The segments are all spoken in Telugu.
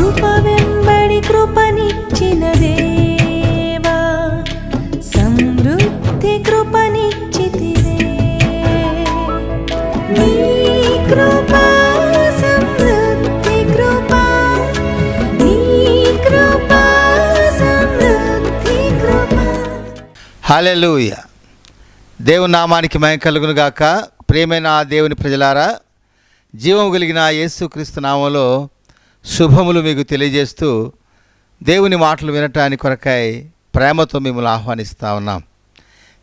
కృప వెంబడి కృపనిచ్చిన దేవా సమృద్ధి కృపనిచ్చితివే. నీ కృప సమృద్ధి కృప నీ కృప సమృద్ధి కృప. హల్లెలూయ. దేవుని నామానికి మయం కలుగును గాక. ప్రేమైన దేవుని ప్రజలారా జీవం కలిగిన యేసుక్రీస్తు నామంలో శుభములు మీకు తెలియజేస్తూ దేవుని మాటలు వినటానికి కొరకై ప్రేమతో మిమ్మల్ని ఆహ్వానిస్తూ ఉన్నాం.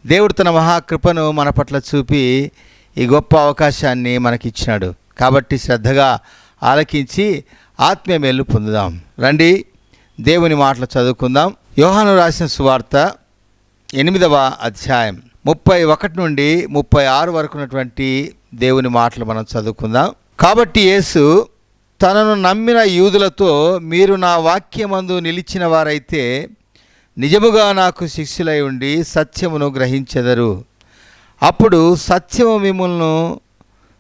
దేవుడు తన మహాకృపను మన పట్ల చూపి ఈ గొప్ప అవకాశాన్ని మనకిచ్చినాడు. కాబట్టి శ్రద్ధగా ఆలకించి ఆత్మీయ మేలు పొందుదాం. రండి దేవుని మాటలు చదువుకుందాం. యోహాను రాసిన సువార్త ఎనిమిదవ అధ్యాయం ముప్పై ఒకటి నుండి ముప్పై ఆరు వరకు ఉన్నటువంటి దేవుని మాటలు మనం చదువుకుందాం. కాబట్టి యేసు తనను నమ్మిన యూదులతో మీరు నా వాక్యమందు నిలిచిన వారైతే నిజముగా నాకు శిష్యులై ఉండి సత్యమును గ్రహించెదరు. అప్పుడు సత్యము మిమ్మల్ని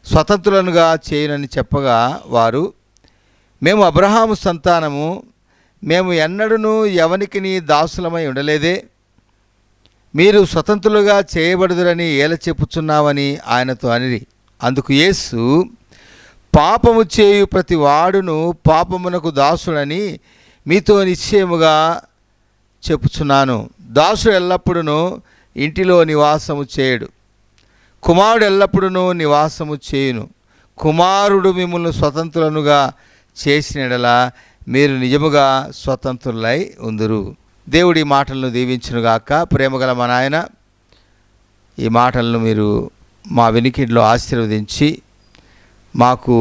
స్వతంత్రులనుగా చేయనని చెప్పగా వారు మేము అబ్రహాము సంతానము మేము ఎన్నడూ ఎవనికి దాసులమై ఉండలేదే. మీరు స్వతంత్రులుగా చేయబడుదురని ఏల చెప్పుచున్నామని ఆయనతో అనిరి. అందుకు యేసు పాపము చేయు ప్రతి వాడును పాపమునకు దాసుడని మీతో నిశ్చయముగా చెప్పుచున్నాను. దాసుడు ఎల్లప్పుడూ ఇంటిలో నివాసము చేయడు. కుమారుడు ఎల్లప్పుడూ నివాసము చేయును. కుమారుడు మిమ్మల్ని స్వతంత్రులనుగా చేసినడలా మీరు నిజముగా స్వతంత్రులై ఉందురు. దేవుడి మాటలను దీవించునుగాక ప్రేమగల మా నాయన ఈ మాటలను మీరు మా వెనికిడిలో ఆశీర్వదించి మాకు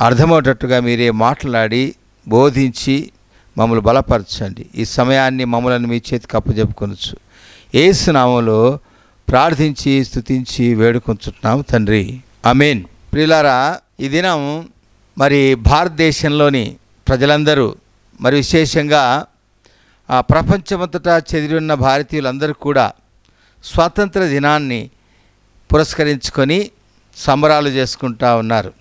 అర్థమయ్యేటట్టుగా మీరే మాట్లాడి బోధించి మమ్మల్ని బలపరచండి. ఈ సమయాన్ని మమ్మల్ని మీ చేతికి అప్పచెప్పుకొనొచ్చు ఏసునామంలో ప్రార్థించి స్థుతించి వేడుకొంచుతున్నాం తండ్రి. అమేన్ ప్రియులారా ఈ దినం మరి భారతదేశంలోని ప్రజలందరూ మరి విశేషంగా ఆ ప్రపంచమంతటా చెదిరి ఉన్న భారతీయులందరూ కూడా స్వాతంత్ర దినాన్ని పురస్కరించుకొని సంబరాలు చేసుకుంటా ఉన్నారు.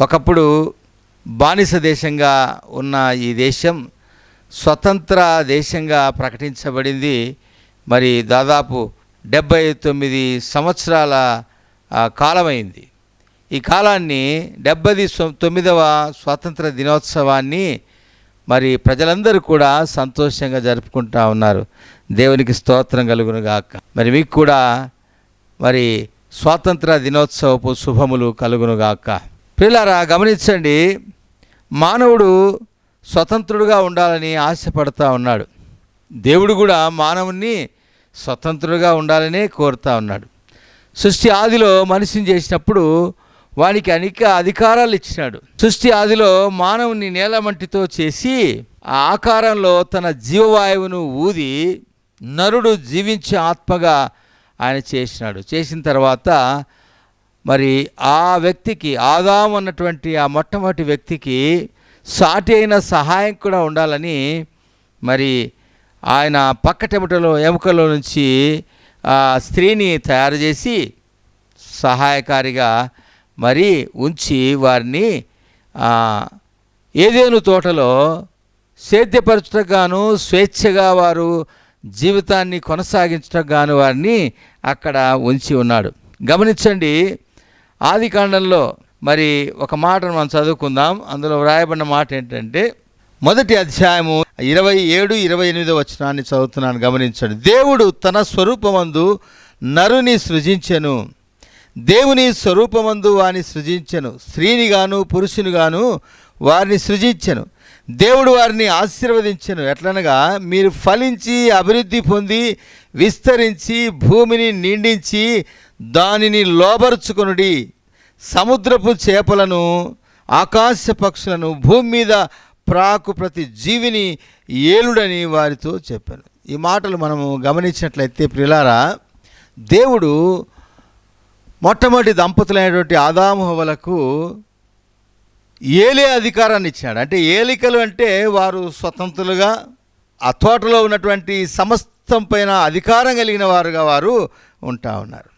ఒకప్పుడు బానిస దేశంగా ఉన్న ఈ దేశం స్వతంత్ర దేశంగా ప్రకటించబడింది. మరి దాదాపు డెబ్బై తొమ్మిది సంవత్సరాల కాలమైంది. ఈ కాలాన్ని డెబ్బై తొమ్మిదవ స్వాతంత్ర దినోత్సవాన్ని మరి ప్రజలందరూ కూడా సంతోషంగా జరుపుకుంటా ఉన్నారు. దేవునికి స్తోత్రం కలుగును గాక మరి మీకు కూడా మరి స్వాతంత్ర దినోత్సవపు శుభములు కలుగునుగాక. పిల్లరా పిల్లారా గమనించండి మానవుడు స్వతంత్రుడుగా ఉండాలని ఆశపడతా ఉన్నాడు. దేవుడు కూడా మానవుణ్ణి స్వతంత్రుడుగా ఉండాలనే కోరుతా ఉన్నాడు. సృష్టి ఆదిలో మనిషిని చేసినప్పుడు వానికి అనేక అధికారాలు ఇచ్చినాడు. సృష్టి ఆదిలో మానవుని నేలమంటితో చేసి ఆ ఆకారంలో తన జీవవాయువును ఊది నరుడు జీవించే ఆత్మగా ఆయన చేసినాడు. చేసిన తర్వాత మరి ఆ వ్యక్తికి ఆదాం అన్నటువంటి ఆ మొట్టమొదటి వ్యక్తికి సాటి అయిన సహాయం కూడా ఉండాలని మరి ఆయన పక్కటెముటలో ఎముకలో నుంచి ఆ స్త్రీని తయారు చేసి సహాయకారిగా మరి ఉంచి వారిని ఏదేను తోటలో సేద్యపరచుటగాను స్వేచ్ఛగా వారు జీవితాన్ని కొనసాగించటం గాను వారిని అక్కడ ఉంచి ఉన్నాడు. గమనించండి ఆది కాండంలో మరి ఒక మాటను మనం చదువుకుందాం. అందులో వ్రాయబడిన మాట ఏంటంటే మొదటి అధ్యాయము ఇరవై ఏడు ఇరవై ఎనిమిదో వచనాన్ని చదువుతున్నాను గమనించండి. దేవుడు తన స్వరూపమందు నరుని సృజించెను. దేవుని స్వరూపమందు వారిని సృజించెను. స్త్రీనిగాను పురుషునిగాను వారిని సృజించెను. దేవుడు వారిని ఆశీర్వదించను. ఎట్లనగా మీరు ఫలించి అభివృద్ధి పొంది విస్తరించి భూమిని నిండించి దానిని లోబరుచుకొనుడి. సముద్రపు చేపలను ఆకాశ పక్షులను భూమి మీద ప్రాకు ప్రతి జీవిని ఏలుడని వారితో చెప్పాను. ఈ మాటలు మనము గమనించినట్లయితే ప్రిలారా దేవుడు మొట్టమొదటి దంపతులైనటువంటి ఆదాముహవలకు ఏలే అధికారాన్ని ఇచ్చినాడు అంటే ఏలికలు అంటే వారు స్వతంత్రులుగా ఆ తోటలో ఉన్నటువంటి సమస్తం పైన అధికారం కలిగిన వారుగా వారు ఉంటా ఉన్నారు.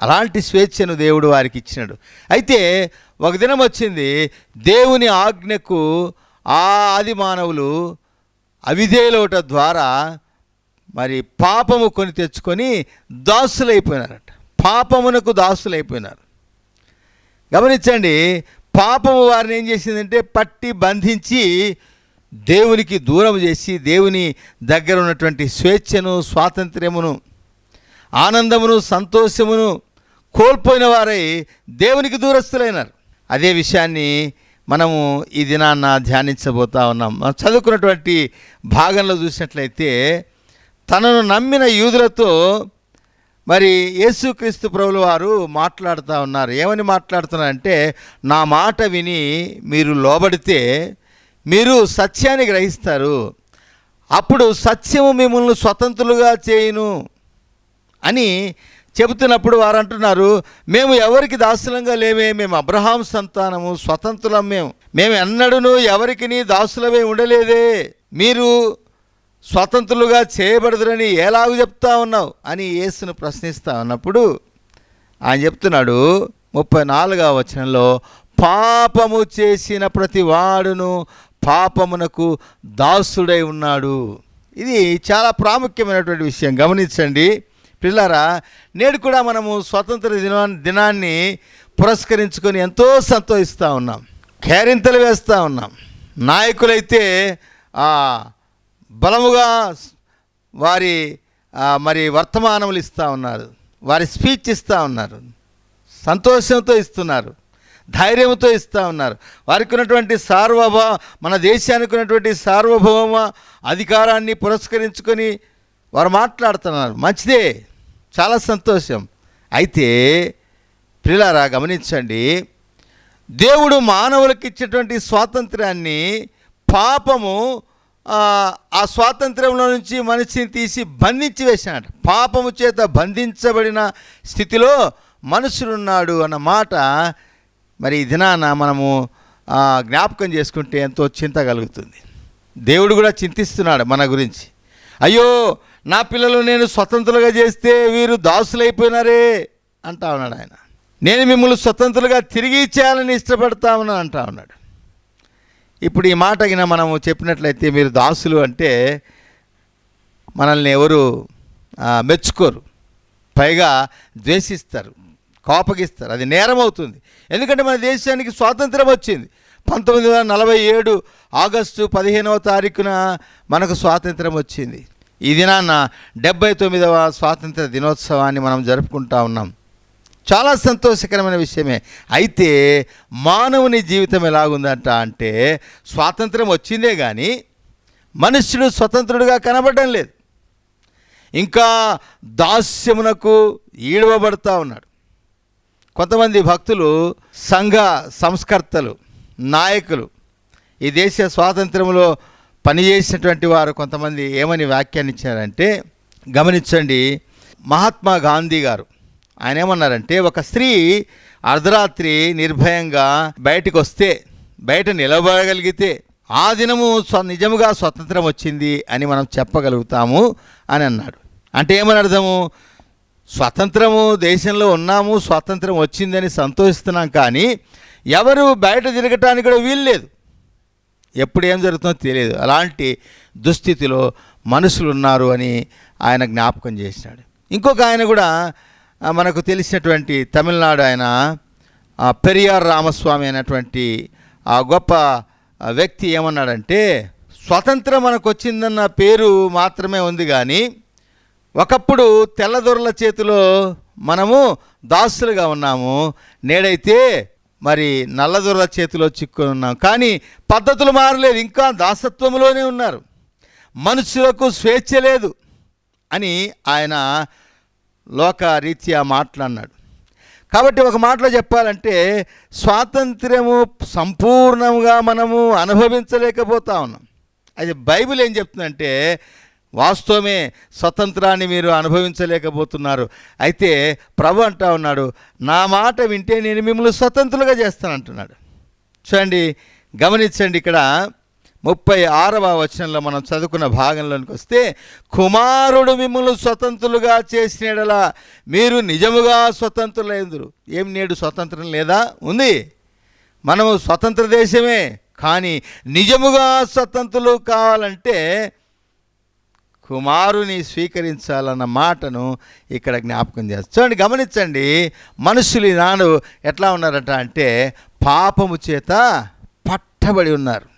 అలాంటి స్వేచ్ఛను దేవుడు వారికి ఇచ్చినాడు అయితే ఒక దినం వచ్చింది దేవుని ఆజ్ఞకు ఆ ఆది మానవులు అవిధేయులవట ద్వారా మరి పాపము కొని తెచ్చుకొని దాసులైపోయినారట. పాపమునకు దాసులైపోయినారు. గమనించండి పాపము వారిని ఏం చేసిందంటే పట్టి బంధించి దేవునికి దూరం చేసి దేవుని దగ్గర ఉన్నటువంటి స్వేచ్ఛను స్వాతంత్ర్యమును ఆనందమును సంతోషమును కోల్పోయిన వారై దేవునికి దూరస్తులైనారు అదే విషయాన్ని మనము ఈ దినాన్న ధ్యానించబోతా ఉన్నాం. మనం చదువుకున్నటువంటి భాగంలో చూసినట్లయితే తనను నమ్మిన యూదులతో మరి యేసుక్రీస్తు ప్రభుల వారు మాట్లాడుతూ ఉన్నారు. ఏమని మాట్లాడుతున్నారంటే నా మాట విని మీరు లోబడితే మీరు సత్యాన్ని గ్రహిస్తారు. అప్పుడు సత్యము మిమ్మల్ని స్వతంత్రులుగా చేయును అని చెబుతున్నప్పుడు వారు అంటున్నారు మేము ఎవరికి దాసులంగా లేమే? మేము అబ్రహాం సంతానము స్వతంత్రులం మేము. మేము ఎన్నడూను ఎవరికి దాసులమే ఉండలేదే. మీరు స్వతంత్రులుగా చేయబడదురని ఎలాగ చెప్తా ఉన్నావు? అని యేసును ప్రశ్నిస్తా ఉన్నప్పుడు ఆయన చెప్తున్నాడు ముప్పై నాలుగవ వచనంలో పాపము చేసిన ప్రతి వాడును పాపమునకు దాసుడై ఉన్నాడు. ఇది చాలా ప్రాముఖ్యమైనటువంటి విషయం. గమనించండి. పిల్లరా నేడు కూడా మనము స్వతంత్ర దినా దినాన్ని పురస్కరించుకొని ఎంతో సంతోషిస్తూ ఉన్నాం. కేరింతలు వేస్తూ ఉన్నాం. నాయకులైతే బలముగా వారి మరి వర్తమానములు ఇస్తూ ఉన్నారు. వారి స్పీచ్ ఇస్తూ ఉన్నారు. సంతోషంతో ఇస్తున్నారు. ధైర్యంతో ఇస్తూ ఉన్నారు. వారికి ఉన్నటువంటి సార్వభౌ మన దేశానికి ఉన్నటువంటి సార్వభౌమ అధికారాన్ని పురస్కరించుకొని వారు మాట్లాడుతున్నారు. మంచిదే. చాలా సంతోషం. అయితే ప్రిలారా గమనించండి. దేవుడు మానవులకు ఇచ్చేటువంటి స్వాతంత్రాన్ని పాపము ఆ, స్వాతంత్రంలో నుంచి మనిషిని తీసి బంధించి వేసినాడు పాపము చేత బంధించబడిన స్థితిలో మనుషులున్నాడు అన్న మాట మరి ఈ దినాన మనము జ్ఞాపకం చేసుకుంటే ఎంతో చింత కలుగుతుంది. దేవుడు కూడా చింతిస్తున్నాడు మన గురించి. అయ్యో నా పిల్లలు నేను స్వతంత్రులుగా చేస్తే వీరు దాసులైపోయినారే అంటా ఉన్నాడు ఆయన. నేను మిమ్మల్ని స్వతంత్రులుగా తిరిగి ఇచ్చేయాలని ఇష్టపడతా ఉన్నాను అంటా ఉన్నాడు. ఇప్పుడు ఈ మాట అయినా మనము చెప్పినట్లయితే మీరు దాసులు అంటే మనల్ని ఎవరు మెచ్చుకోరు. పైగా ద్వేషిస్తారు కోపగిస్తారు. అది నేరం అవుతుంది ఎందుకంటే మన దేశానికి స్వాతంత్రం వచ్చింది. పంతొమ్మిది వందల నలభై ఏడు ఆగస్టు పదిహేనవ తారీఖున మనకు స్వాతంత్రం వచ్చింది. ఈ దినాన డెబ్బై తొమ్మిదవ స్వాతంత్ర దినోత్సవాన్ని మనం జరుపుకుంటా ఉన్నాం. చాలా సంతోషకరమైన విషయమే. అయితే మానవుని జీవితం ఎలాగుందంట అంటే స్వాతంత్రం వచ్చిందే కానీ మనుష్యుడు స్వతంత్రుడిగా కనబడడం లేదు. ఇంకా దాస్యమునకు ఈడవబడతా ఉన్నాడు. కొంతమంది భక్తులు సంఘ సంస్కర్తలు నాయకులు ఈ దేశ స్వాతంత్రంలో పనిచేసినటువంటి వారు కొంతమంది ఏమని వ్యాఖ్యానించారంటే గమనించండి మహాత్మా గాంధీ గారు ఆయన ఏమన్నారంటే ఒక స్త్రీ అర్ధరాత్రి నిర్భయంగా బయటకు వస్తే బయట నిలబడగలిగితే ఆ దినము స్వ నిజముగా స్వతంత్రం వచ్చింది అని మనం చెప్పగలుగుతాము అని అన్నాడు. అంటే ఏమని అర్థము? స్వతంత్రము దేశంలో ఉన్నాము స్వాతంత్రం వచ్చిందని సంతోషిస్తున్నాం కానీ ఎవరు బయట తిరగటానికి కూడా వీల్లేదు ఎప్పుడు ఏం జరుగుతుందో తెలియదు. అలాంటి దుస్థితిలో మనుషులు ఉన్నారు అని ఆయన జ్ఞాపకం చేసినాడు. ఇంకొక ఆయన కూడా మనకు తెలిసినటువంటి తమిళనాడు ఆయన ఆ, పెరియార్ రామస్వామి అయినటువంటి ఆ గొప్ప వ్యక్తి ఏమన్నాడంటే స్వతంత్రం మనకు వచ్చిందన్న పేరు మాత్రమే ఉంది కానీ ఒకప్పుడు తెల్లదొరల చేతిలో మనము దాసులుగా ఉన్నాము. నేడైతే మరి నల్లదొరల చేతిలో చిక్కుని ఉన్నాం. కానీ పద్ధతులు మారలేదు. ఇంకా దాసత్వంలోనే ఉన్నారు. మనుషులకు స్వేచ్ఛ లేదు అని ఆయన లోకరీత్యా మాట్లాడినాడు కాబట్టి ఒక మాటలో చెప్పాలంటే స్వాతంత్ర్యము సంపూర్ణంగా మనము అనుభవించలేకపోతా ఉన్నాం. అది బైబిల్ ఏం చెప్తుందంటే వాస్తవమే స్వతంత్రాన్ని మీరు అనుభవించలేకపోతున్నారు. అయితే ప్రభు అంటా ఉన్నాడు నా మాట వింటే నేను మిమ్మల్ని స్వతంత్రులుగా చేస్తానంటున్నాడు. చూడండి గమనించండి ఇక్కడ. ముప్పై ఆరవ వచనంలో మనం చదువుకున్న భాగంలోనికి వస్తే కుమారుడు మిమ్మల్ని స్వతంత్రులుగా చేసినలా మీరు నిజముగా స్వతంత్రులైందురు. ఏం నేడు స్వతంత్రం లేదా? ఉంది. మనము స్వతంత్ర దేశమే కానీ నిజముగా స్వతంత్రులు కావాలంటే కుమారుని స్వీకరించాలన్న మాటను ఇక్కడ జ్ఞాపకం చేస్తారు చూడండి గమనించండి మనుషులు ఈనాడు ఎట్లా ఉన్నారట అంటే పాపము చేత పట్టబడి ఉన్నారు.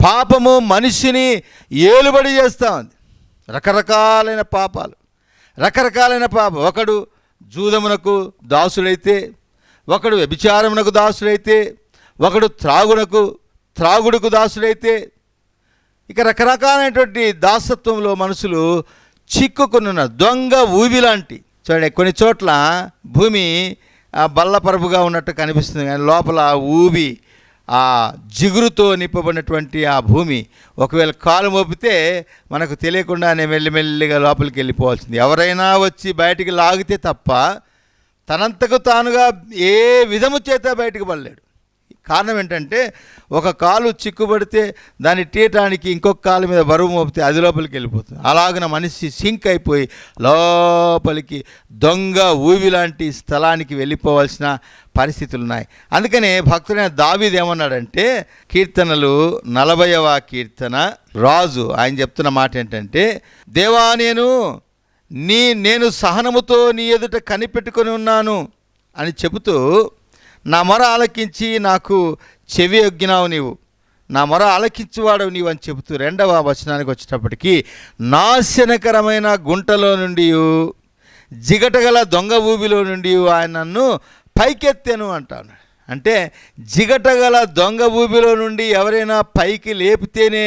పాపము మనిషిని ఏలుబడి చేస్తూ ఉంది రకరకాలైన పాపాలు. రకరకాలైన పాపం. ఒకడు జూదమునకు దాసుడైతే ఒకడు వ్యభిచారమునకు దాసుడైతే ఒకడు త్రాగునకు త్రాగుడుకు దాసుడైతే ఇక రకరకాలైనటువంటి దాసత్వంలో మనుషులు చిక్కుకున్న దొంగ ఊబి లాంటి. చూడండి కొన్ని చోట్ల భూమి ఆ, బల్లపరపుగా ఉన్నట్టు కనిపిస్తుంది కానీ లోపల ఊబి ఆ జిగురుతో నింపబడినటువంటి ఆ భూమి ఒకవేళ కాలు మోపితే మనకు తెలియకుండానే మెల్లిమెల్లిగా లోపలికి వెళ్ళిపోవాల్సింది. ఎవరైనా వచ్చి బయటికి లాగితే తప్ప తనంతకు తానుగా ఏ విధము చేత బయటకు పడలేడు. కారణం ఏంటంటే ఒక కాలు చిక్కుబడితే దాన్ని తీయటానికి ఇంకొక కాలు మీద బరువు మోపితే అది లోపలికి వెళ్ళిపోతుంది. అలాగన మనిషి సింక్ అయిపోయి లోపలికి దొంగ ఊవి లాంటి స్థలానికి వెళ్ళిపోవాల్సిన పరిస్థితులు ఉన్నాయి అందుకనే భక్తుడైన దావీది ఏమన్నాడంటే కీర్తనలు నలభైవ కీర్తన రాజు ఆయన చెప్తున్న మాట ఏంటంటే దేవా నేను నీ నేను సహనముతో నీ ఎదుట కనిపెట్టుకొని ఉన్నాను అని చెబుతూ నా మొర ఆలకించి నాకు చెవి ఒగ్గినావు నీవు. నా మొర ఆలకించువాడు నీవు అని చెబుతూ రెండవ వచనానికి వచ్చేటప్పటికీ నాశనకరమైన గుంటలో నుండి జిగటగల దొంగ ఊబిలో నుండి ఆయన నన్ను పైకెత్తెను అంటాను. అంటే జిగటగల దొంగ భూమిలో నుండి ఎవరైనా పైకి లేపితేనే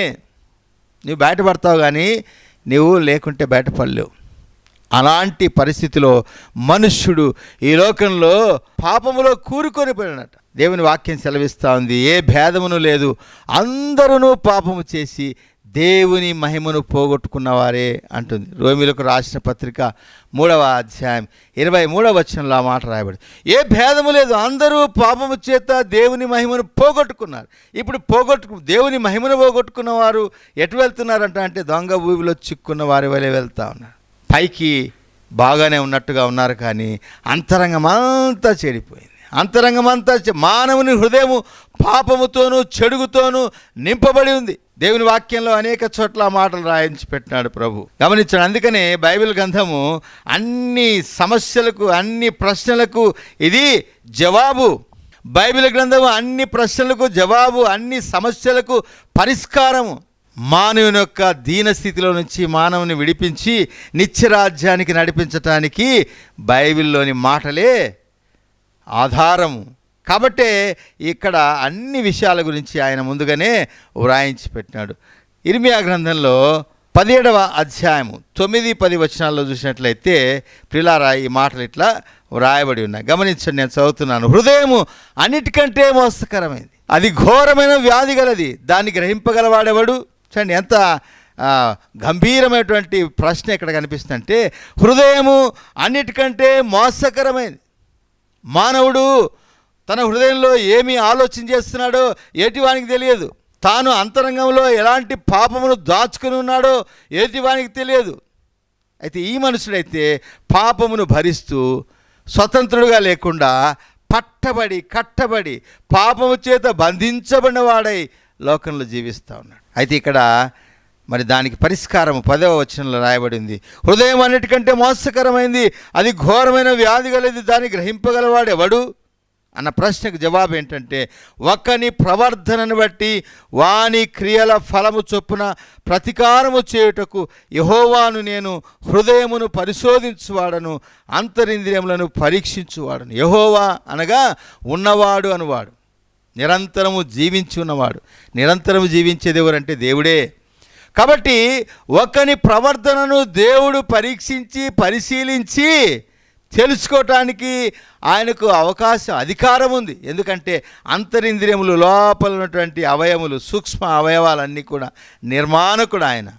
నువ్వు బయటపడతావు కానీ నువ్వు లేకుంటే బయటపడలేవు. అలాంటి పరిస్థితిలో మనుష్యుడు ఈ లోకంలో పాపములో కూరుకొని పోయినట దేవుని వాక్యం సెలవిస్తూ ఉంది ఏ భేదమును లేదు. అందరూ పాపము చేసి దేవుని మహిమను పోగొట్టుకున్నవారే అంటుంది. రోమిలకు రాసిన పత్రిక మూడవ అధ్యాయం ఇరవై మూడవ వచనంలో ఆ మాట రాయబడి ఏ భేదము లేదు అందరూ పాపము చేత దేవుని మహిమను పోగొట్టుకున్నారు. ఇప్పుడు పోగొట్టుకు దేవుని మహిమను పోగొట్టుకున్న వారు ఎటు వెళ్తున్నారంట అంటే దొంగ భూమిలో చిక్కున్న వారి వలె వెళ్తా ఉన్నారు. పైకి బాగానే ఉన్నట్టుగా ఉన్నారు కానీ అంతరంగమంతా చెడిపోయింది. అంతరంగమంతా మానవుని హృదయము పాపముతోనూ చెడుగుతోనూ నింపబడి ఉంది. దేవుని వాక్యంలో అనేక చోట్ల మాటలు రాయించి పెట్టినాడు ప్రభు. గమనించాడు అందుకనే బైబిల్ గ్రంథము అన్ని సమస్యలకు అన్ని ప్రశ్నలకు ఇది జవాబు. బైబిల్ గ్రంథము అన్ని ప్రశ్నలకు జవాబు అన్ని సమస్యలకు పరిష్కారము. మానవుని యొక్క దీనస్థితిలో నుంచి మానవుని విడిపించి నిత్యరాజ్యానికి నడిపించటానికి బైబిల్లోని మాటలే ఆధారము. కాబట్టే ఇక్కడ అన్ని విషయాల గురించి ఆయన ముందుగానే వ్రాయించి పెట్టినాడు. ఇర్మియా గ్రంథంలో పదిహేడవ అధ్యాయము తొమ్మిది పది వచనాల్లో చూసినట్లయితే ప్రిలారా ఈ మాటలు ఇట్లా వ్రాయబడి ఉన్నాయి. గమనించండి నేను చదువుతున్నాను. హృదయము అన్నిటికంటే మోసకరమైంది. అది ఘోరమైన వ్యాధి గలది. దాన్ని గ్రహింపగలవాడెవడు? చూడండి ఎంత గంభీరమైనటువంటి ప్రశ్న ఇక్కడ కనిపిస్తుందంటే హృదయము అన్నిటికంటే మోసకరమైనది మానవుడు తన హృదయంలో ఏమి ఆలోచన చేస్తున్నాడో ఏటివానికి తెలియదు. తాను అంతరంగంలో ఎలాంటి పాపమును దాచుకుని ఉన్నాడో ఏటివానికి తెలియదు. అయితే ఈ మనుషుడైతే పాపమును భరిస్తూ స్వతంత్రుడుగా లేకుండా పట్టబడి కట్టబడి పాపము చేత బంధించబడిన వాడై లోకంలో జీవిస్తూ ఉన్నాడు. అయితే ఇక్కడ మరి దానికి పరిష్కారం పదవ వచనంలో రాయబడింది హృదయం అన్నిటికంటే మోసకరమైంది అది ఘోరమైన వ్యాధి గలది దాన్ని గ్రహింపగలవాడెవడు? అన్న ప్రశ్నకు జవాబు ఏంటంటే ఒకని ప్రవర్ధనను బట్టి వాని క్రియల ఫలము చొప్పున ప్రతీకారము చేయుటకు యహోవాను నేను హృదయమును పరిశోధించువాడను అంతరింద్రియములను పరీక్షించువాడను. యహోవా అనగా ఉన్నవాడు అనువాడు. నిరంతరము జీవించి ఉన్నవాడు. నిరంతరము జీవించేది ఎవరంటే దేవుడే. కాబట్టి ఒకని ప్రవర్తనను దేవుడు పరీక్షించి పరిశీలించి తెలుసుకోవటానికి ఆయనకు అవకాశం అధికారం ఉంది. ఎందుకంటే అంతరింద్రియములు లోపల ఉన్నటువంటి అవయములు సూక్ష్మ అవయవాలన్నీ కూడా నిర్మాణకుడు ఆయన.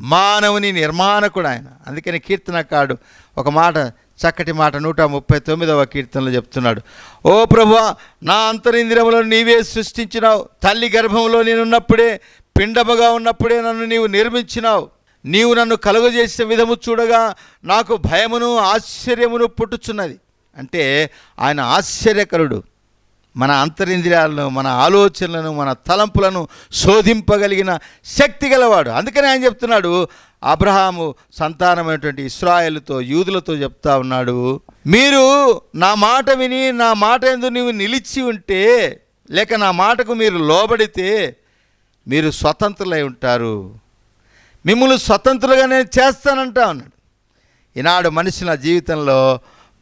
మానవుని నిర్మాణకుడు ఆయన. అందుకని కీర్తనకాడు ఒక మాట చక్కటి మాట నూట ముప్పై తొమ్మిదవ కీర్తనలో చెప్తున్నాడు. ఓ ప్రభువా నా అంతరింద్రియములను నీవే సృష్టించినావు. తల్లి గర్భంలో నేనున్నప్పుడే పిండముగా ఉన్నప్పుడే నన్ను నీవు నిర్మించినావు. నీవు నన్ను కలుగజేసిన విధము చూడగా నాకు భయమును ఆశ్చర్యమును పుట్టుచున్నది. అంటే ఆయన ఆశ్చర్యకరుడు. మన అంతరింద్రియాలను మన ఆలోచనలను మన తలంపులను శోధింపగలిగిన శక్తి గలవాడు. అందుకని ఆయన చెప్తున్నాడు అబ్రహాము సంతానమైనటువంటి ఇస్రాయేల్తో యూదులతో చెప్తా ఉన్నాడు మీరు నా మాట విని నా మాట ఎందు నీవు నిలిచి ఉంటే లేక నా మాటకు మీరు లోబడితే మీరు స్వతంత్రులై ఉంటారు. మిమ్మల్ని స్వతంత్రులుగా నేను చేస్తానంటా ఉన్నాడు ఈనాడు మనిషి నా జీవితంలో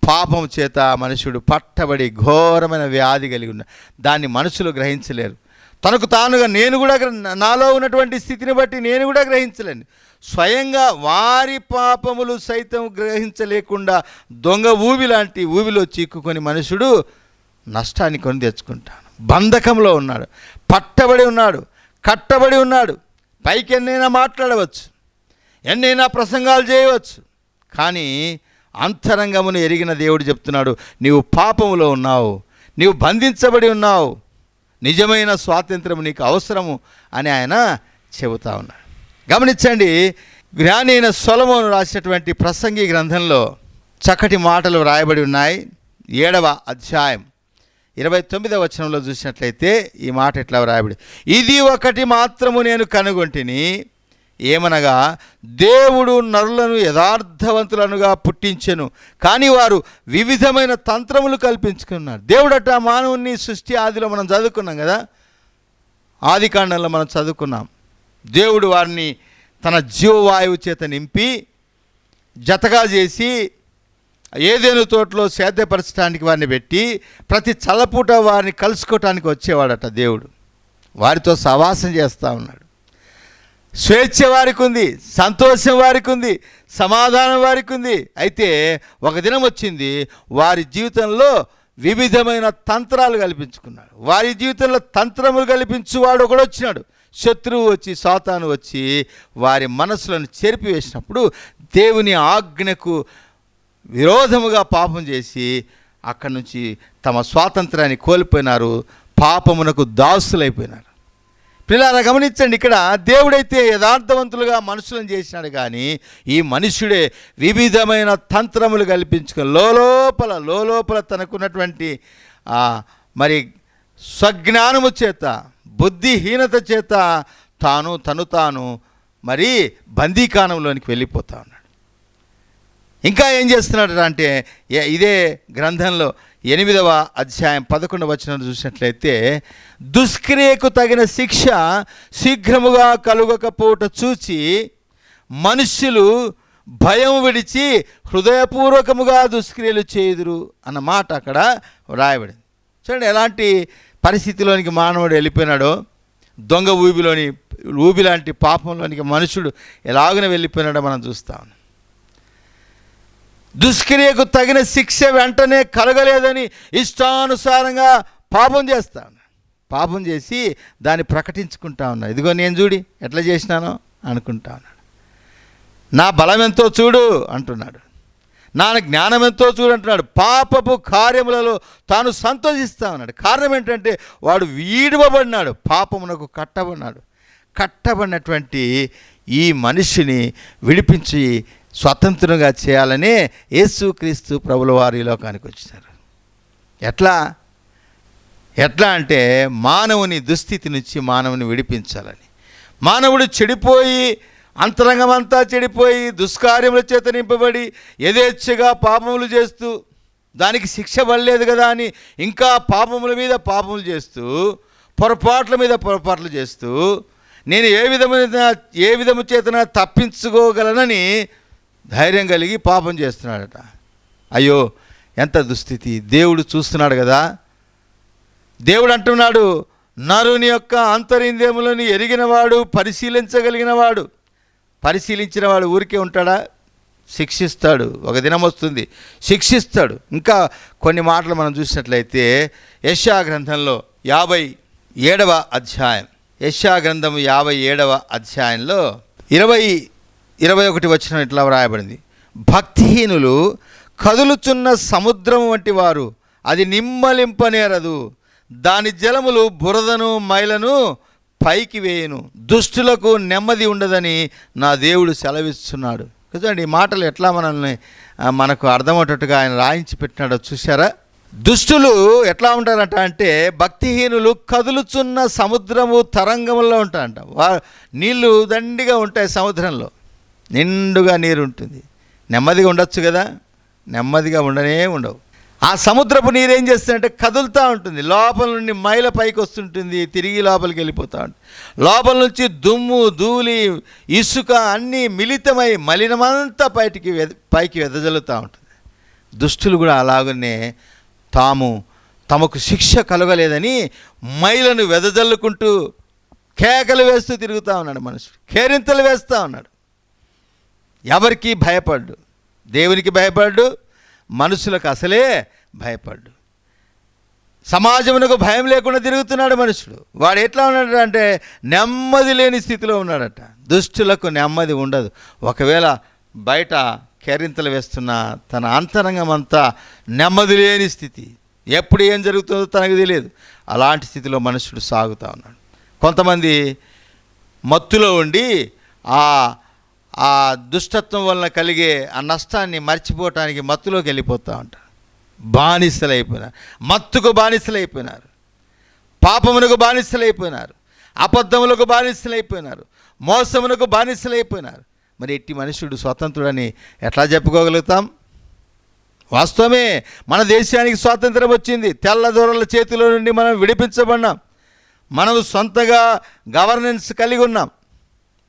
పాపం చేత మనుషుడు పట్టబడి ఘోరమైన వ్యాధి కలిగి ఉన్నాడు దాన్ని మనుషులు గ్రహించలేరు. తనకు తానుగా నేను కూడా నాలో ఉన్నటువంటి స్థితిని బట్టి నేను కూడా గ్రహించలేను. స్వయంగా వారి పాపములు సైతం గ్రహించలేకుండా దొంగ ఊబి లాంటి ఊబిలో చిక్కుకొని మనుషుడు నష్టాన్ని కొని తెచ్చుకుంటాడు. బంధకంలో ఉన్నాడు. పట్టబడి ఉన్నాడు. కట్టబడి ఉన్నాడు. పైకి ఎన్నైనా మాట్లాడవచ్చు ఎన్నైనా ప్రసంగాలు చేయవచ్చు కానీ అంతరంగమును ఎరిగిన దేవుడు చెప్తున్నాడు నీవు పాపములో ఉన్నావు నీవు బంధించబడి ఉన్నావు నిజమైన స్వాతంత్రం నీకు అవసరము అని ఆయన చెబుతా ఉన్నాడు. గమనించండి జ్ఞాని అయిన సొలమోను రాసినటువంటి ప్రసంగి గ్రంథంలో చక్కటి మాటలు వ్రాయబడి ఉన్నాయి. ఏడవ అధ్యాయం. ఇరవై తొమ్మిదవ వచనంలో చూసినట్లయితే ఈ మాట ఎట్లా వ్రాయబడి ఇది ఒకటి మాత్రము నేను కనుగొంటిని ఏమనగా దేవుడు నరులను యథార్థవంతులనుగా పుట్టించెను కానీ వారు వివిధమైన తంత్రములు కల్పించుకున్నారు. దేవుడట మానవుని సృష్టి ఆదిలో మనం చదువుకున్నాం కదా? ఆది కాండంలో మనం చదువుకున్నాం. దేవుడు వారిని తన జీవవాయువు చేత నింపి జతగా చేసి ఏదేను తోటలో సేద్యపరచడానికి వారిని పెట్టి ప్రతి చల్లపూట వారిని కలుసుకోవటానికి వచ్చేవాడట దేవుడు. వారితో సవాసం చేస్తూ ఉన్నాడు. స్వేచ్ఛ వారికి ఉంది సంతోషం వారికి ఉంది సమాధానం వారికి ఉంది అయితే ఒక దినం వచ్చింది వారి జీవితంలో వివిధమైన తంత్రాలు కల్పించుకున్నాడు. వారి జీవితంలో తంత్రములు కల్పించువాడు ఒకడు వచ్చినాడు. శత్రువు వచ్చి సాతాను వచ్చి వారి మనసులను చెరిపివేసినప్పుడు దేవుని ఆజ్ఞకు విరోధముగా పాపం చేసి అక్కడి నుంచి తమ స్వాతంత్రాన్ని కోల్పోయినారు పాపమునకు దాసులైపోయినారు. పిల్లల గమనించండి ఇక్కడ దేవుడైతే యథార్థవంతులుగా మనుషులను చేసినాడు కానీ ఈ మనుషుడే వివిధమైన తంత్రములు కల్పించుకుని లోపల లోపల తనకున్నటువంటి మరి స్వజ్ఞానము చేత బుద్ధిహీనత చేత తాను తను తాను మరి బందీకానంలోనికి వెళ్ళిపోతా ఉన్నాడు. ఇంకా ఏం చేస్తున్నాడు అంటే ఏ- ఇదే గ్రంథంలో ఎనిమిదవ అధ్యాయం పదకొండవ వచనం చూసినట్లయితే దుష్క్రియకు తగిన శిక్ష శీఘ్రముగా కలుగకపోవట చూచి మనుష్యులు భయం విడిచి హృదయపూర్వకముగా దుష్క్రియలు చేయుదురు అన్న మాట అక్కడ వ్రాయబడింది. చూడండి ఎలాంటి పరిస్థితిలోనికి మానవుడు వెళ్ళిపోయినాడో దొంగ ఊబిలోని ఊబి లాంటి పాపంలోనికి మనుషుడు ఎలాగన వెళ్ళిపోయినాడో మనం చూస్తాం. దుష్క్రియకు తగిన శిక్ష వెంటనే కలగలేదని ఇష్టానుసారంగా పాపం చేస్తా ఉన్నా. పాపం చేసి దాన్ని ప్రకటించుకుంటా ఉన్నా. ఇదిగో నేను చూడి ఎట్లా చేసినానో అనుకుంటా ఉన్నాడు. నా బలం ఎంతో చూడు అంటున్నాడు. నా జ్ఞానం ఎంతో చూడు అంటున్నాడు. పాపపు కార్యములలో తాను సంతోషిస్తా ఉన్నాడు. కారణం ఏంటంటే వాడు వీడవబడినాడు పాపమునకు కట్టబడినాడు. కట్టబడినటువంటి ఈ మనిషిని విడిపించి స్వతంత్రంగా చేయాలనే యేసుక్రీస్తు ప్రభుల వారి లోకానికి వచ్చినారు. ఎట్లా? ఎట్లా అంటే మానవుని దుస్థితి నుంచి మానవుని విడిపించాలని. మానవుడు చెడిపోయి అంతరంగమంతా చెడిపోయి దుష్కార్యముల చేత నింపబడి యథేచ్ఛగా పాపములు చేస్తూ దానికి శిక్ష పడలేదు కదా అని ఇంకా పాపముల మీద పాపములు చేస్తూ పొరపాట్ల మీద పొరపాట్లు చేస్తూ నేను ఏ విధమైన ఏ విధము చేతన తప్పించుకోగలనని ధైర్యం కలిగి పాపం చేస్తున్నాడట. అయ్యో ఎంత దుస్థితి. దేవుడు చూస్తున్నాడు కదా. దేవుడు అంటున్నాడు నరుని యొక్క అంతరింద్రియములను ఎరిగినవాడు పరిశీలించగలిగినవాడు. పరిశీలించినవాడు ఊరికే ఉంటాడా? శిక్షిస్తాడు. ఒక దినం వస్తుంది. శిక్షిస్తాడు. ఇంకా కొన్ని మాటలు మనం చూసినట్లయితే యశా గ్రంథంలో యాభై ఏడవ అధ్యాయం. యశా గ్రంథం యాభై ఏడవ అధ్యాయంలో ఇరవై ఇరవై ఒకటి వచ్చిన ఇట్లా వ్రాయబడింది? భక్తిహీనులు కదులుచున్న సముద్రం వంటి వారు అది నిమ్మలింపనేరదు. దాని జలములు బురదను మైలను పైకి వేయను. దుష్టులకు నెమ్మది ఉండదని నా దేవుడు సెలవిస్తున్నాడు. చూడండి ఈ మాటలు ఎట్లా మనల్ని మనకు అర్థమయ్యేటట్టుగా ఆయన రాయించి పెట్టినాడో చూసారా దుష్టులు ఎట్లా ఉంటారట అంటే భక్తిహీనులు కదులుచున్న సముద్రము తరంగంలో ఉంటారంట. వా నీళ్ళు దండిగా ఉంటాయి సముద్రంలో. నిండుగా నీరు ఉంటుంది. నెమ్మదిగా ఉండొచ్చు కదా? నెమ్మదిగా ఉండనే ఉండవు. ఆ సముద్రపు నీరేం చేస్తుందంటే కదులుతూ ఉంటుంది. లోపల నుండి మైల పైకి వస్తుంటుంది తిరిగి లోపలికి వెళ్ళిపోతూ ఉంటుంది. లోపల నుంచి దుమ్ము ధూళి ఇసుక అన్నీ మిళితమై మలినమంతా బయటికి వెద- పైకి వెదజల్లుతూ ఉంటుంది. దుష్టులు కూడా అలాగనే తాము తమకు శిక్ష కలగలేదని మైలను వెదజల్లుకుంటూ కేకలు వేస్తూ తిరుగుతూ ఉన్నాడు మనుషుడు. కేరింతలు వేస్తూ ఉన్నాడు. ఎవరికి భయపడ్డు? దేవునికి భయపడ్డు? మనుషులకు అసలే భయపడ్డు. సమాజమునకు భయం లేకుండా తిరుగుతున్నాడు మనుషుడు. వాడు ఎట్లా ఉన్నాడు అంటే నెమ్మది లేని స్థితిలో ఉన్నాడట. దుష్టులకు నెమ్మది ఉండదు. ఒకవేళ బయట కేరింతలు వేస్తున్న తన అంతరంగం అంతా నెమ్మది లేని స్థితి. ఎప్పుడు ఏం జరుగుతుందో తనకు తెలియదు. అలాంటి స్థితిలో మనుషుడు సాగుతూ ఉన్నాడు. కొంతమంది మత్తులో ఉండి ఆ ఆ దుష్టత్వం వలన కలిగే ఆ నష్టాన్ని మర్చిపోవటానికి మత్తులోకి వెళ్ళిపోతూ ఉంటారు. బానిసలైపోయినారు. మత్తుకు బానిసలైపోయినారు. పాపమునకు బానిసలైపోయినారు. అబద్ధములకు బానిసలైపోయినారు. మోసమునకు బానిసలైపోయినారు. మరి ఎట్టి మనుషుడు స్వతంత్రుడని ఎట్లా చెప్పుకోగలుగుతాం? వాస్తవమే మన దేశానికి స్వాతంత్రం వచ్చింది. తెల్లదొరల చేతిలో నుండి మనం విడిపించబడినాం. మనం సొంతగా గవర్నెన్స్ కలిగి ఉన్నాం.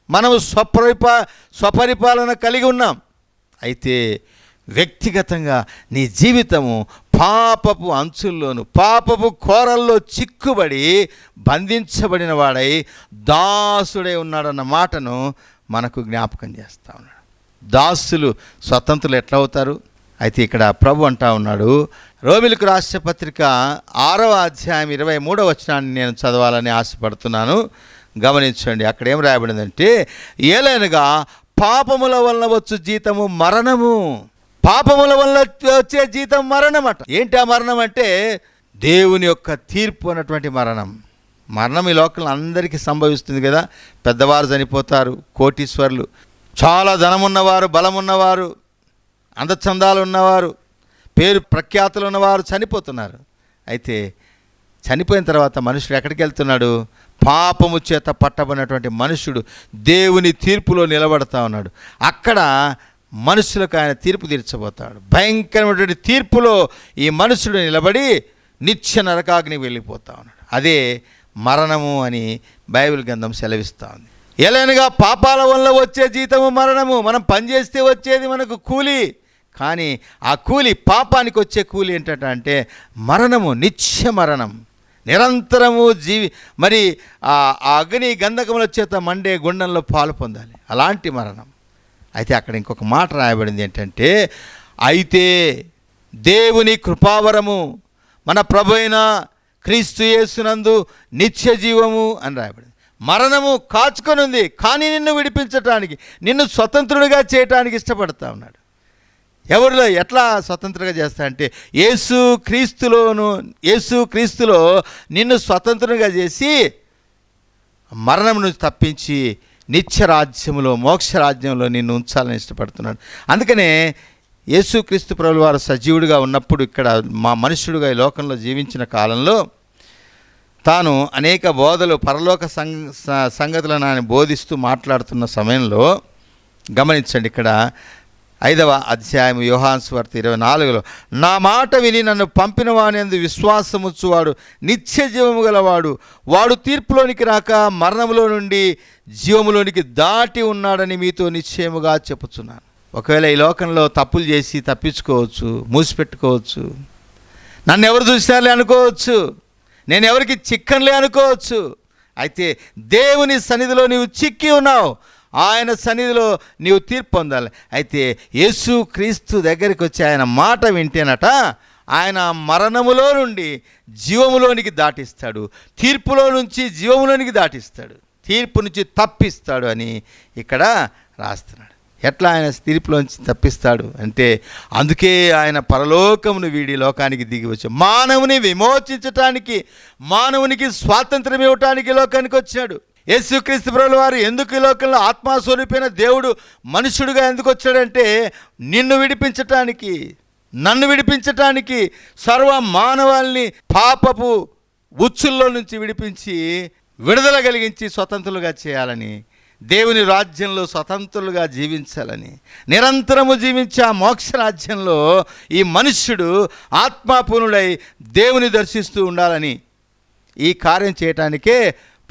మనము స్వపరిపా స్వపరిపాలన కలిగి ఉన్నాం. అయితే వ్యక్తిగతంగా నీ జీవితము పాపపు అంచుల్లోను పాపపు కోరల్లో చిక్కుబడి బంధించబడిన వాడై దాసుడై ఉన్నాడన్న మాటను మనకు జ్ఞాపకం చేస్తూ ఉన్నాడు. దాసులు స్వతంత్రులు ఎట్లా అవుతారు అయితే ఇక్కడ ప్రభు అంటా ఉన్నాడు రోమిలకు రాష్ట్ర పత్రిక ఆరవ అధ్యాయం ఇరవై మూడవ వచనాన్ని నేను చదవాలని ఆశపడుతున్నాను. గమనించండి అక్కడ ఏం రాయబడిందంటే ఏలైనగా పాపముల వలన వచ్చు జీతము మరణము. పాపముల వల్ల వచ్చే జీతం మరణం అట ఏంటి ఆ మరణం అంటే దేవుని యొక్క తీర్పు అన్నటువంటి మరణం. మరణం ఈ లోకంలో అందరికీ సంభవిస్తుంది కదా. పెద్దవారు చనిపోతారు కోటీశ్వర్లు. చాలా ధనమున్నవారు బలమున్నవారు అందచందాలు ఉన్నవారు పేరు ప్రఖ్యాతులు ఉన్నవారు చనిపోతున్నారు. అయితే చనిపోయిన తర్వాత మనుషుడు ఎక్కడికి వెళ్తున్నాడు? పాపము చేత పట్టబడినటువంటి మనుషుడు దేవుని తీర్పులో నిలబడతా ఉన్నాడు. అక్కడ మనుషులకు ఆయన తీర్పు తీర్చబోతాడు. భయంకరమైనటువంటి తీర్పులో ఈ మనుషుడు నిలబడి నిత్య నరకాగ్ని వెళ్ళిపోతా ఉన్నాడు. అదే మరణము అని బైబిల్ గ్రంథం సెలవిస్తూ ఉంది. ఎలానగా పాపాల వల్ల వచ్చే జీతము మరణము. మనం పనిచేస్తే వచ్చేది మనకు కూలి. కానీ ఆ కూలి పాపానికి వచ్చే కూలి ఏంటంటే మరణము నిత్య మరణం. నిరంతరము జీవి మరి ఆ అగ్ని గంధకముల చేత మండే గుండంలో పాలు పొందాలి. అలాంటి మరణం. అయితే అక్కడ ఇంకొక మాట రాయబడింది ఏంటంటే అయితే దేవుని కృపావరము మన ప్రభు అయిన క్రీస్తు యేసునందు నిత్య జీవము అని రాయబడింది. మరణము కాచుకొని ఉంది కానీ నిన్ను విడిపించటానికి నిన్ను స్వతంత్రుడిగా చేయటానికి ఇష్టపడతా ఉన్నాడు. ఎవరిలో ఎట్లా స్వతంత్రంగా చేస్తా అంటే యేసు క్రీస్తులోను యేసు క్రీస్తులో నిన్ను స్వతంత్రంగా చేసి మరణం నుంచి తప్పించి నిత్య మోక్షరాజ్యంలో మోక్ష రాజ్యంలో నిన్ను ఉంచాలని ఇష్టపడుతున్నాడు. అందుకనే యేసుక్రీస్తు ప్రభులు వారు సజీవుడిగా ఉన్నప్పుడు ఇక్కడ మా మనుషుడుగా ఈ లోకంలో జీవించిన కాలంలో తాను అనేక బోధలు పరలోక సంగ సంగతులను ఆయన బోధిస్తూ మాట్లాడుతున్న సమయంలో గమనించండి ఇక్కడ ఐదవ అధ్యాయం యోహాన్స్వార్త ఇరవై నాలుగులో నా మాట విని నన్ను పంపిన వానేందు విశ్వాసముచ్చువాడు నిత్య జీవము గలవాడు. వాడు తీర్పులోనికి రాక మరణములో నుండి జీవములోనికి దాటి ఉన్నాడని మీతో నిశ్చయముగా చెప్పుచున్నాను. ఒకవేళ ఈ లోకంలో తప్పులు చేసి తప్పించుకోవచ్చు మూసిపెట్టుకోవచ్చు నన్ను ఎవరు చూసినారులే అనుకోవచ్చు నేను ఎవరికి చిక్కనులే అనుకోవచ్చు అయితే దేవుని సన్నిధిలో నీవు చిక్కి ఉన్నావు. ఆయన సన్నిధిలో నీవు తీర్పు పొందాలి. అయితే యేసు క్రీస్తు దగ్గరికి వచ్చి ఆయన మాట వింటేనట ఆయన మరణములో నుండి జీవములోనికి దాటిస్తాడు. తీర్పులో నుంచి జీవములోనికి దాటిస్తాడు. తీర్పు నుంచి తప్పిస్తాడు అని ఇక్కడ రాస్తున్నాడు. ఎట్లా ఆయన తీర్పులోంచి తప్పిస్తాడు అంటే అందుకే ఆయన పరలోకమును వీడి లోకానికి దిగి వచ్చాడు మానవుని విమోచించటానికి మానవునికి స్వాతంత్రం ఇవ్వటానికి లోకానికి వచ్చాడు. యేసుక్రీస్తు ప్రభుల వారు ఎందుకు ఈ లోకంలో ఆత్మస్వరూపైన దేవుడు మనుషుడుగా ఎందుకు వచ్చాడంటే నిన్ను విడిపించటానికి నన్ను విడిపించటానికి సర్వ మానవాల్ని పాపపు ఉచ్చుల్లో నుంచి విడిపించి విడుదల కలిగించి స్వతంత్రులుగా చేయాలని దేవుని రాజ్యంలో స్వతంత్రులుగా జీవించాలని నిరంతరము జీవించే ఆ మోక్ష రాజ్యంలో ఈ మనుష్యుడు ఆత్మాపూర్ణుడై దేవుని దర్శిస్తూ ఉండాలని ఈ కార్యం చేయటానికే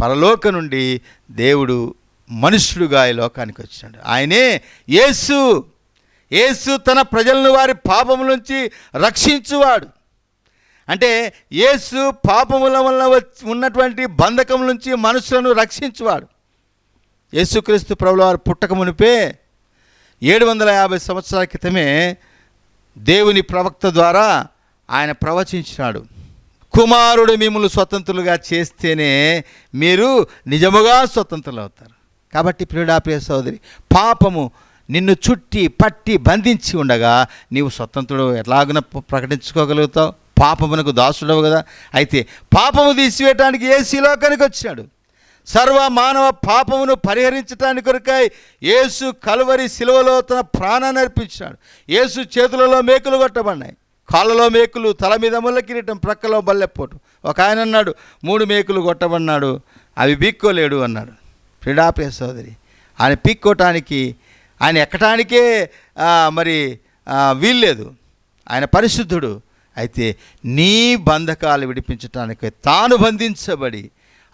పరలోక నుండి దేవుడు మనుష్యుడుగా ఈ లోకానికి వచ్చినాడు. ఆయనే యేసు. యేసు తన ప్రజలను వారి పాపముల నుంచి రక్షించువాడు. అంటే యేసు పాపముల వల్ల ఉన్నటువంటి బంధకం నుంచి మనుషులను రక్షించువాడు. యేసుక్రీస్తు ప్రభుల వారు పుట్టక మునిపే ఏడు వందల యాభై సంవత్సరాల క్రితమే దేవుని ప్రవక్త ద్వారా ఆయన ప్రవచించినాడు. కుమారుడు మిమ్మల్ని స్వతంత్రులుగా చేస్తేనే మీరు నిజముగా స్వతంత్రులు అవుతారు కాబట్టి ప్రియుడా ప్రియ సోదరి పాపము నిన్ను చుట్టి పట్టి బంధించి ఉండగా నీవు స్వతంత్రుడు ఎలాగున ప్రకటించుకోగలుగుతావు? పాపమునకు దాసుడవు కదా. అయితే పాపము తీసివేయటానికి ఏ శిలోకానికి వచ్చాడు సర్వ మానవ పాపమును పరిహరించటానికి కొరకై యేసు కలువరి శిలువలో తన ప్రాణాన్ని అర్పించాడు యేసు చేతులలో మేకులు కొట్టబడినాయి. కాళ్ళలో మేకులు తల మీద ముళ్ళ కిరీటం ప్రక్కలో బల్లెపోటు. ఒక ఆయన అన్నాడు మూడు మేకులు కొట్టబడినాడు అవి పీక్కోలేడు అన్నాడు. క్రీడాప్రియ సోదరి ఆయన పీక్కోటానికి ఆయన ఎక్కటానికే మరి వీల్లేదు. ఆయన పరిశుద్ధుడు. అయితే నీ బంధకాలు విడిపించటానికి తాను బంధించబడి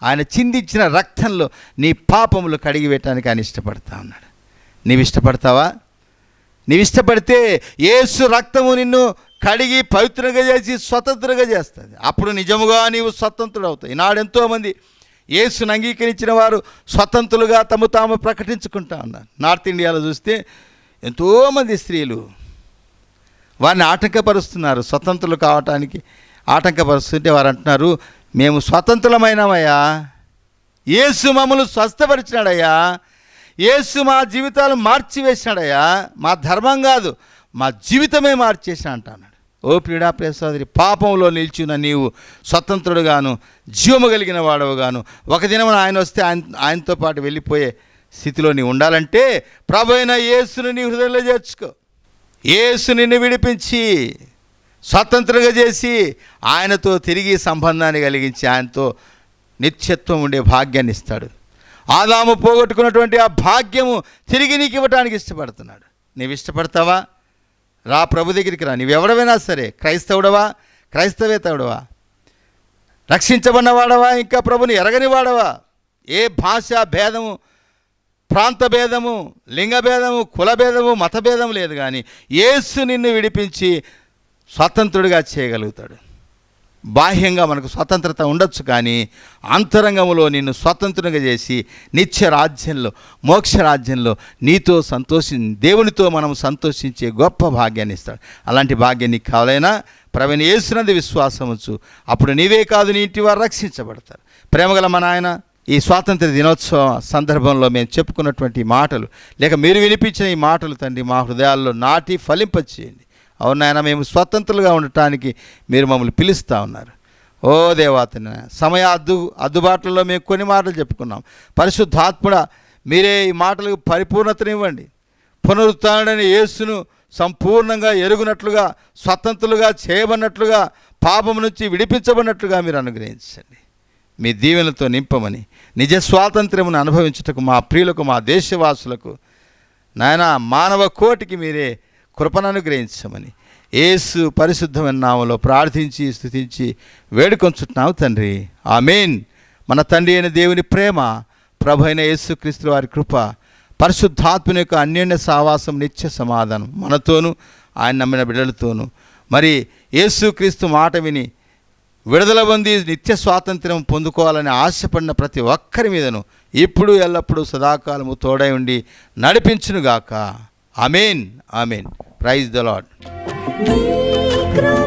ఆయన చిందించిన రక్తంలో నీ పాపములు కడిగివేయటానికి ఆయన ఇష్టపడతా ఉన్నాడు నీవు ఇష్టపడతావా నీవు ఇష్టపడితే ఏసు రక్తము నిన్ను కడిగి పవిత్రంగా చేసి స్వతంత్రంగా చేస్తుంది. అప్పుడు నిజముగా నీవు స్వతంత్రుడు అవుతావు ఈనాడు ఎంతోమంది యేసును అంగీకరించిన వారు స్వతంత్రులుగా తమ తాము ప్రకటించుకుంటా ఉన్నారు. నార్త్ ఇండియాలో చూస్తే ఎంతోమంది స్త్రీలు వారిని ఆటంకపరుస్తున్నారు. స్వతంత్రులు కావటానికి ఆటంకపరుస్తుంటే వారు అంటున్నారు మేము స్వతంత్రమైనమయ్యా. యేసు మమ్మల్ని స్వస్థపరిచినాడయ్యా. యేసు మా జీవితాలు మార్చివేసినాడయ్యా. మా ధర్మం కాదు మా జీవితమే మార్చేసిన అంటాను. ఓ ప్రియుడా ప్రియ సోదరి పాపంలో నిలిచిన నీవు స్వతంత్రుడుగాను జీవము కలిగిన వాడవుగాను. ఒక దినమున ఆయన వస్తే ఆయన ఆయనతో పాటు వెళ్ళిపోయే స్థితిలో నీవు ఉండాలంటే ప్రభు అయిన నీ హృదయంలో చేర్చుకో. యేసు నిన్ను విడిపించి స్వతంత్రంగా చేసి ఆయనతో తిరిగి సంబంధాన్ని కలిగించి ఆయనతో నిత్యత్వం ఉండే భాగ్యాన్ని ఇస్తాడు. ఆదాము పోగొట్టుకున్నటువంటి ఆ భాగ్యము తిరిగి నీకు ఇవ్వడానికి ఇష్టపడుతున్నాడు. నీవు ఇష్టపడతావా? రా ప్రభు దగ్గరికి రా. నీవెవడమైనా సరే క్రైస్తవుడవా? క్రైస్తవేతవుడవా రక్షించబడినవాడవా ఇంకా ప్రభుని ఎరగని వాడవా? ఏ భాష భేదము ప్రాంత భేదము లింగ భేదము కుల భేదము మత భేదం లేదు కానీ యేసు నిన్ను విడిపించి స్వతంత్రుడిగా చేయగలుగుతాడు. బాహ్యంగా మనకు స్వతంత్రత ఉండొచ్చు కానీ అంతరంగంలో నిన్ను స్వతంత్రంగా చేసి నిత్య రాజ్యంలో మోక్ష రాజ్యంలో నీతో సంతోషి దేవునితో మనం సంతోషించే గొప్ప భాగ్యాన్ని ఇస్తాడు. అలాంటి భాగ్యాన్ని కావాలైనా ప్రవీణ వేసినది విశ్వాసం వచ్చు అప్పుడు నీవే కాదు నీ ఇంటి వారు రక్షించబడతారు. ప్రేమగల మన ఆయన ఈ స్వాతంత్ర దినోత్సవ సందర్భంలో మేము చెప్పుకున్నటువంటి మాటలు లేక మీరు వినిపించిన ఈ మాటలు తండ్రి మా హృదయాల్లో నాటి ఫలింపచేయండి. అవునాయన మేము స్వతంత్రులుగా ఉండటానికి మీరు మమ్మల్ని పిలుస్తూ ఉన్నారు. ఓ దేవాతని సమయ అద్దు అద్దుబాట్లలో మేము కొన్ని మాటలు చెప్పుకున్నాం. పరిశుద్ధాత్ముడ మీరే ఈ మాటలకు పరిపూర్ణతనివ్వండి. పునరుత్డని యేసును సంపూర్ణంగా ఎరుగునట్లుగా స్వతంత్రులుగా చేయబడినట్లుగా పాపం నుంచి విడిపించబడినట్లుగా మీరు అనుగ్రహించండి. మీ దీవెనతో నింపమని నిజ స్వాతంత్ర్యమును అనుభవించుటకు మా ప్రియులకు మా దేశవాసులకు నాయన మానవ కోటికి మీరే కృపను అనుగ్రహించమని ఏసు పరిశుద్ధమైన నామలో ప్రార్థించి స్థుతించి వేడుకొంచుతున్నావు తండ్రి. ఆమెన్. మన తండ్రి అయిన దేవుని ప్రేమ ప్రభు అయిన యేసుక్రీస్తు వారి కృప పరిశుద్ధాత్మని యొక్క అన్యోన్య సావాసం నిత్య సమాధానం మనతోనూ ఆయన నమ్మిన బిడ్డలతోనూ. మరి యేసుక్రీస్తు మాట విని విడుదల పొంది నిత్య స్వాతంత్ర్యం పొందుకోవాలని ఆశపడిన ప్రతి ఒక్కరి మీదను ఇప్పుడు ఎల్లప్పుడూ సదాకాలము తోడై ఉండి నడిపించునుగాక. అమీన్ ఆమెన్ ప్రైజ్ ద లాడ్ నీ కృపా